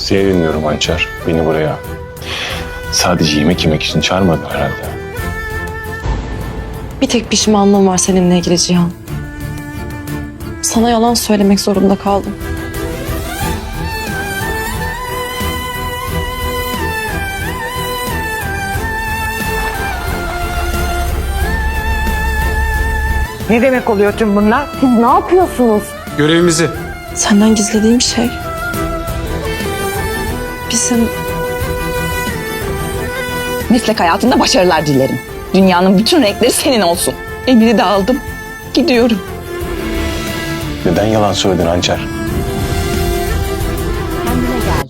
Seni dinliyorum Hançer. Beni buraya sadece yemek yemek için çağırmadın herhalde. Bir tek pişmanlığım var seninle ilgili Cihan. Sana yalan söylemek zorunda kaldım. Ne demek oluyor tüm bunlar? Siz ne yapıyorsunuz? Görevimizi. Senden gizlediğim şey. Bizim Meslek hayatında başarılar dilerim. Dünyanın bütün renkleri senin olsun. Emini de aldım. Gidiyorum. Neden yalan söyledin Hançer? Kendine gel.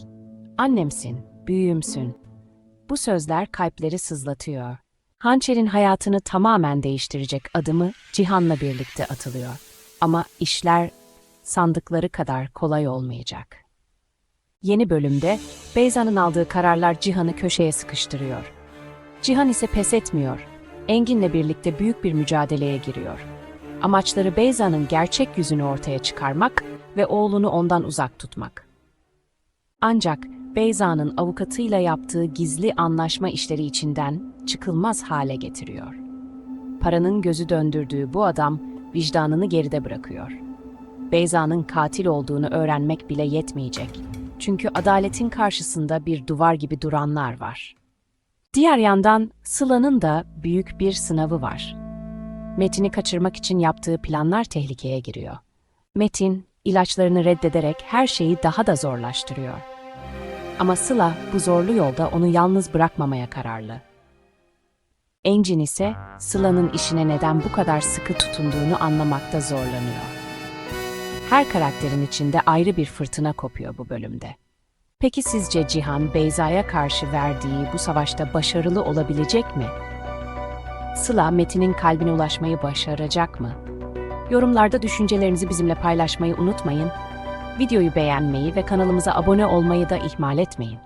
Annemsin, büyüğümsün. Bu sözler kalpleri sızlatıyor. Hançer'in hayatını tamamen değiştirecek adımı Cihan'la birlikte atılıyor. Ama işler sandıkları kadar kolay olmayacak. Yeni bölümde Beyza'nın aldığı kararlar Cihan'ı köşeye sıkıştırıyor. Cihan ise pes etmiyor. Engin'le birlikte büyük bir mücadeleye giriyor. Amaçları Beyza'nın gerçek yüzünü ortaya çıkarmak ve oğlunu ondan uzak tutmak. Ancak Beyza'nın avukatıyla yaptığı gizli anlaşma işleri içinden çıkılmaz hale getiriyor. Paranın gözü döndürdüğü bu adam vicdanını geride bırakıyor. Beyza'nın katil olduğunu öğrenmek bile yetmeyecek. Çünkü adaletin karşısında bir duvar gibi duranlar var. Diğer yandan Sıla'nın da büyük bir sınavı var. Metin'i kaçırmak için yaptığı planlar tehlikeye giriyor. Metin, ilaçlarını reddederek her şeyi daha da zorlaştırıyor. Ama Sıla bu zorlu yolda onu yalnız bırakmamaya kararlı. Engin ise Sıla'nın işine neden bu kadar sıkı tutunduğunu anlamakta zorlanıyor. Her karakterin içinde ayrı bir fırtına kopuyor bu bölümde. Peki sizce Cihan, Beyza'ya karşı verdiği bu savaşta başarılı olabilecek mi? Sıla, Metin'in kalbine ulaşmayı başaracak mı? Yorumlarda düşüncelerinizi bizimle paylaşmayı unutmayın. Videoyu beğenmeyi ve kanalımıza abone olmayı da ihmal etmeyin.